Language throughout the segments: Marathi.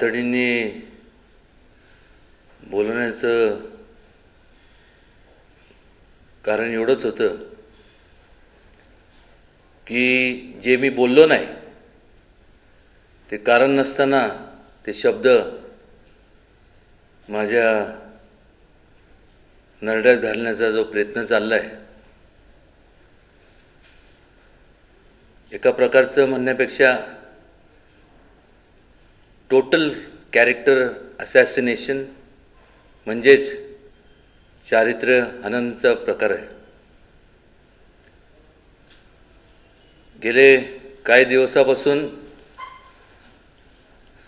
तातडीने बोलवण्याचं कारण एवढंच होतं की जे मी बोललो नाही ते कारण नसताना ते शब्द माझ्या नरड्यात घालण्याचा जो प्रयत्न चालला आहे एका प्रकारचं म्हणण्यापेक्षा टोटल कॅरेक्टर असॅसिनेशन म्हणजेच चारित्र्य हननचा प्रकार आहे. गेले काही दिवसापासून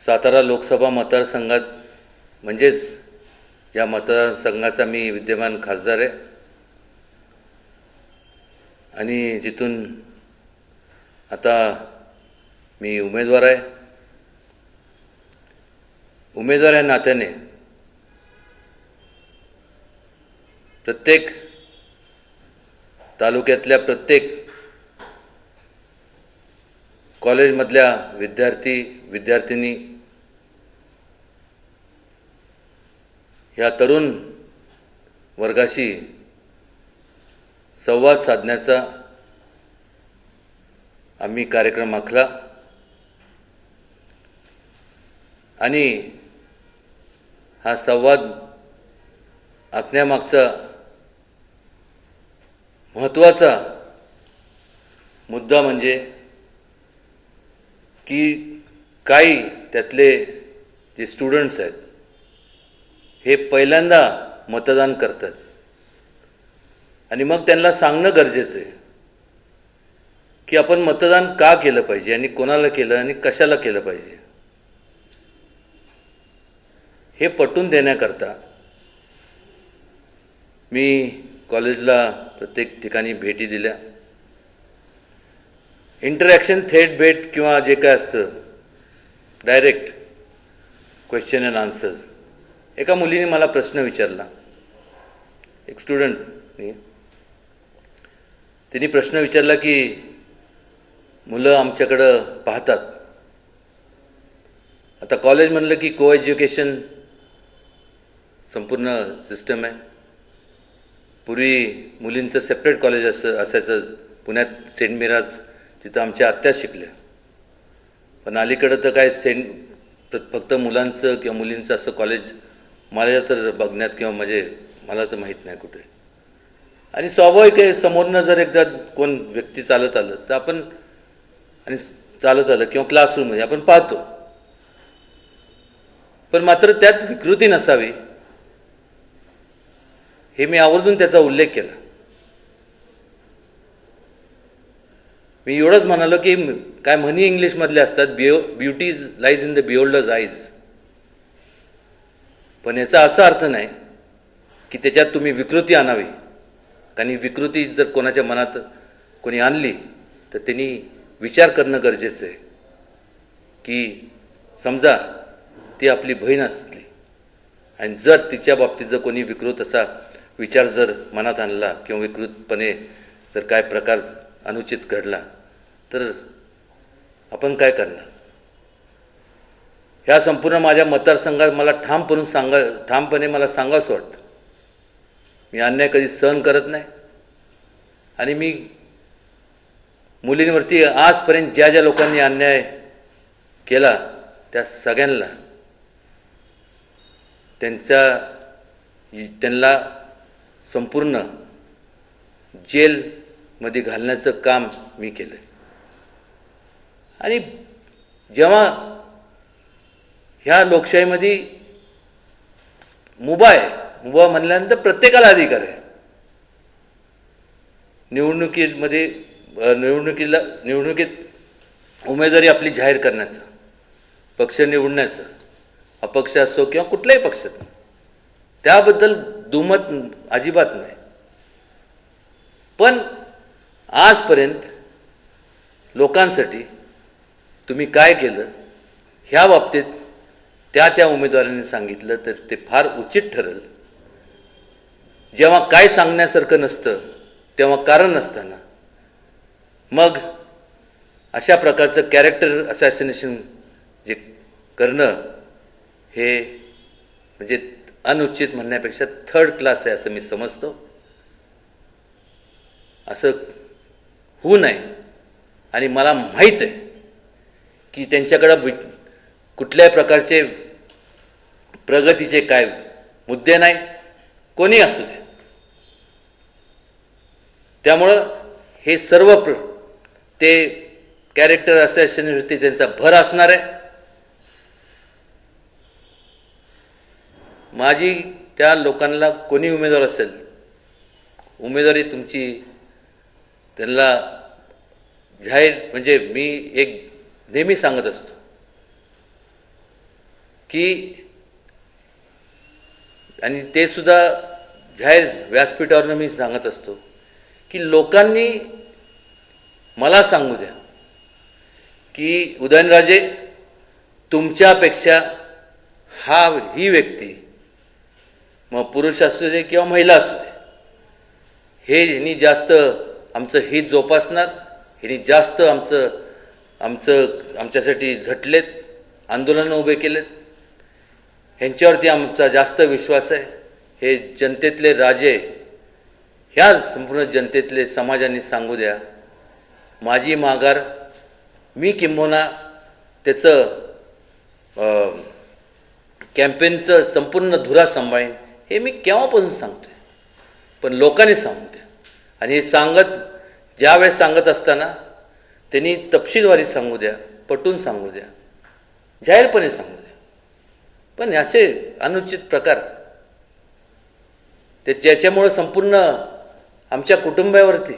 सातारा लोकसभा मतदारसंघात म्हणजेच ज्या मतदारसंघाचा मी विद्यमान खासदार आहे. आणि जिथून आता मी उमेदवार आहे. उमेदवार या नात्याने. प्रत्येक तालुक्यातल्या प्रत्येक कॉलेजमधल्या विद्यार्थी विद्यार्थिनी ह्या तरुण वर्गाशी संवाद साधण्याचा आम्ही कार्यक्रम आखला. आणि हा संवाद आखण्यामागचा महत्त्वाचा मुद्दा म्हणजे की काही त्यातले जे स्टुडंट्स आहेत हे पहिल्यांदा मतदान करतात. आणि मग त्यांना सांगणं गरजेचं आहे की आपण मतदान का केलं पाहिजे आणि कोणाला केलं आणि कशाला केलं पाहिजे. हे पटवून देण्याकरता मी कॉलेजला प्रत्येक ठिकाणी भेटी दिल्या. इंटरॅक्शन थेट भेट किंवा जे काय असतं डायरेक्ट क्वेश्चन अँड आन्सर्स एका मुलीने मला प्रश्न विचारला. एक स्टुडंटनी तिने प्रश्न विचारला की मुलं आमच्याकडं पाहतात. आता कॉलेज म्हणलं की को एज्युकेशन संपूर्ण सिस्टम आहे. पूर्वी मुलींचं सेपरेट कॉलेज असं असायचं. पुण्यात सेंट मिराज तिथं आमच्या आत्या शिकल्या पण अलीकडं तर काय सेंट फक्त मुलांचं किंवा मुलींचं असं कॉलेज मला तर बघण्यात किंवा म्हणजे मला तर माहीत नाही कुठे. आणि स्वाभाविक आहे समोरनं जर एकदा कोण व्यक्ती चालत आलं तर आपण आणि चालत आलं किंवा क्लासरूममध्ये आपण पाहतो. पण मात्र त्यात विकृती नसावी. हे मी आवर्जून त्याचा उल्लेख केला. मी एवढंच म्हणालो की काय म्हणी इंग्लिशमधले असतात बिओ beauty is lies in the beholders eyes पण याचा असा अर्थ नाही की त्याच्यात तुम्ही विकृती आणावी. कारण विकृती जर कोणाच्या मनात कोणी आणली तर त्यांनी विचार करणं गरजेचं आहे. की समजा ती आपली बहीण असली आणि जर तिच्या बाबतीत जर कोणी विकृत असा विचार जर मनात आणला किंवा विकृतपणे जर काय प्रकार अनुचित घडला तर आपण काय करणार? ह्या संपूर्ण माझ्या मतदारसंघात मला ठामपणून सांगा ठामपणे मला सांगावंसं वाटतं. मी अन्याय कधी सहन करत नाही. आणि मी मुलींवरती आजपर्यंत ज्या ज्या लोकांनी अन्याय केला त्या सगळ्यांना त्यांचा त्यांना संपूर्ण जेलमध्ये घालण्याचं काम मी केलं आणि जेव्हा ह्या लोकशाहीमध्ये मुभा आहे मुभा म्हणल्यानंतर प्रत्येकाला अधिकार आहे. निवडणुकीमध्ये निवडणुकीला निवडणुकीत उमेदवारी आपली जाहीर करण्याचं पक्ष निवडण्याचं अपक्ष असो किंवा कुठल्याही पक्षात त्याबद्दल दुमत अजिबात नाही. पण आजपर्यंत लोकांसाठी तुम्ही काय केलं ह्या बाबतीत त्या त्या उमेदवारांनी सांगितलं तर ते फार उचित ठरेल. जेव्हा काय सांगण्यासारखं नसतं तेव्हा कारण नसताना. मग अशा प्रकारचं कॅरेक्टर असॅसिनेशन जे करणं हे म्हणजे अनुचित म्हणण्यापेक्षा थर्ड क्लास आहे असं मी समजतो. असं होऊ नये. आणि मला माहीत आहे की त्यांच्याकडं वि कुठल्याही प्रकारचे प्रगतीचे काय मुद्दे नाही कोणी असू दे. त्यामुळं हे सर्व प्र ते कॅरेक्टर असॅसिनेवरती त्यांचा भर असणार आहे. माझी त्या लोकांना कोणी उमेदवार असेल उमेदवारी तुमची त्यांना जाहीर म्हणजे मी एक नेहमी सांगत असतो की आणि ते सुद्धा जाहीर व्यासपीठावरनं मी सांगत असतो की लोकांनी मला सांगू द्या की उदयनराजे तुमच्यापेक्षा हा ही व्यक्ती मग पुरुष असू दे किंवा महिला असू दे. हे ह्यांनी जास्त आमचं हित जोपासणार ह्यांनी जास्त आमचं आमचं आमच्यासाठी झटलेत आंदोलनं उभे केलेत. ह्यांच्यावरती आमचा जास्त विश्वास आहे. हे जनतेतले राजे ह्या संपूर्ण जनतेतले समाजाने सांगू द्या. माझी माघार मी किंबहुना त्याचं कॅम्पेनचं संपूर्ण धुरा सांभाळीन. हे मी केव्हापासून सांगतो आहे पण लोकांनी सांगू द्या. आणि हे सांगत ज्यावेळेस सांगत असताना त्यांनी तपशीलवारी सांगू द्या पटून सांगू द्या जाहीरपणे सांगू द्या. पण असे अनुचित प्रकार ते ज्याच्यामुळं संपूर्ण आमच्या कुटुंबावरती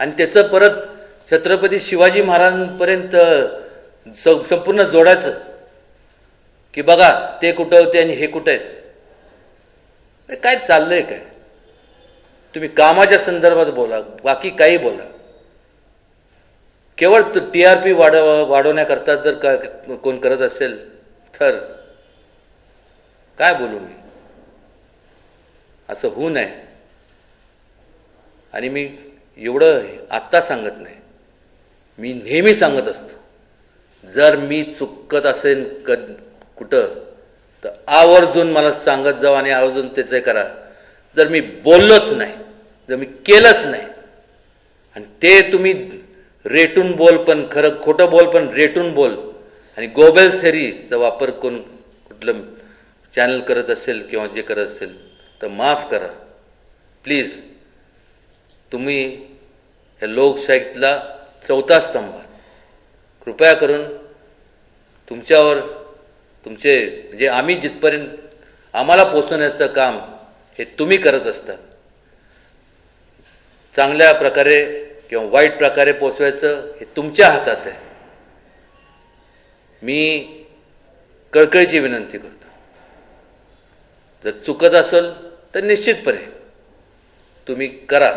आणि त्याचं परत छत्रपती शिवाजी महाराजांपर्यंत स संपूर्ण जोडायचं की बघा ते कुठं होते आणि हे कुठं आहेत? काय चाललं आहे काय? तुम्ही कामाच्या संदर्भात बोला बाकी काही बोला. केवळ टी आर पी वाढव वाढवण्याकरता जर का कोण करत असेल तर काय बोलू मी? असं होऊ नये. आणि मी एवढं आत्ता सांगत नाही. मी नेहमी सांगत असतो. जर मी चुकत असेल क कुठं तर आवर्जून मला सांगत जावं आणि आवर्जून त्याचं करा. जर मी बोललोच नाही जर मी केलंच नाही आणि ते तुम्ही रेटून बोल पण खरं खोटं बोल पण रेटून बोल. आणि गोबेल सेरीचा वापर कोण कुठलं चॅनल करत असेल किंवा जे करत असेल तर माफ करा. प्लीज तुम्ही ह्या लोकशाहीतला चौथा स्तंभ. कृपया करून तुमच्यावर तुमचे म्हणजे आम्ही जिथपर्यंत आम्हाला पोचवण्याचं काम हे तुम्ही करत असतात चांगल्या प्रकारे किंवा वाईट प्रकारे पोचवायचं हे तुमच्या हातात आहे. मी कळकळीची विनंती करतो. जर चुकत असेल तर निश्चितपणे तुम्ही करा.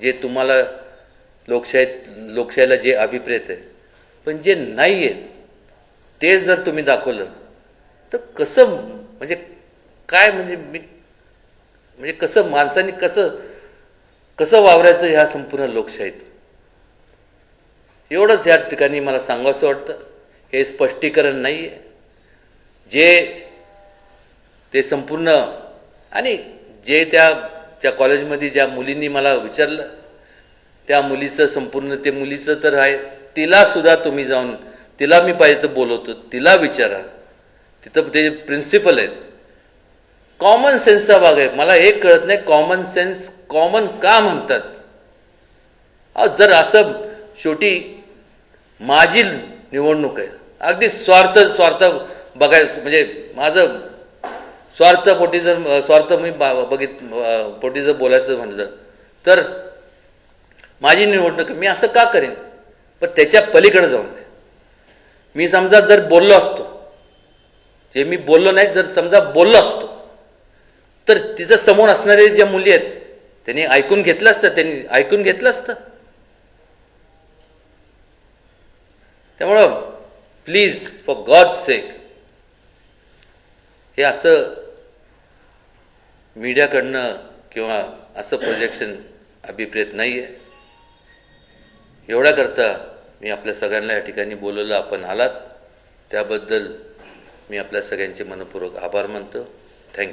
जे तुम्हाला लोकशाहीत लोकशाहीला जे अभिप्रेत आहे. पण जे नाही आहेत तेच जर तुम्ही दाखवलं तर कसं म्हणजे काय म्हणजे मी म्हणजे कसं माणसाने कसं कसं वावरायचं ह्या संपूर्ण लोकशाहीत? एवढंच या ठिकाणी मला सांगावंसं वाटतं. हे स्पष्टीकरण नाही आहे जे ते संपूर्ण आणि जे त्या त्या कॉलेजमध्ये ज्या मुलींनी मला विचारलं त्या मुलीचं संपूर्ण ते मुलीचं तर आहे तिलासुद्धा तुम्ही जाऊन तिला मी पाहिजे तर बोलवतो तिला विचारा. तिथं ते प्रिन्सिपल आहेत. कॉमन सेन्सचा भाग आहे. मला एक कळत नाही कॉमन सेन्स कॉमन का म्हणतात? अहो जर असं शेवटी माझी निवडणूक आहे. अगदी स्वार्थ स्वार्थ बघायचं म्हणजे माझं स्वार्थपोटी जर स्वार्थ मी बा बघित पोटी जर बोलायचं म्हणलं तर माझी निवडणूक मी असं का करेन? पण त्याच्या पलीकडे जाऊन दे मी समजा जर बोललो असतो जे मी बोललो नाही जर समजा बोललो असतो तर तिचं समोर असणारे ज्या मुली आहेत त्यांनी ऐकून घेतलं असतं त्यांनी ऐकून घेतलं असतं. त्यामुळं प्लीज फॉर गॉड सेक हे असं मीडियाकडनं किंवा असं प्रोजेक्शन अभिप्रेत नाही आहे एवढ्याकरता मी आपल्या सगळ्यांना या ठिकाणी बोलवलं. आपण आलात. त्याबद्दल मी आपल्या सगळ्यांचे मनपूर्वक आभार मानतो.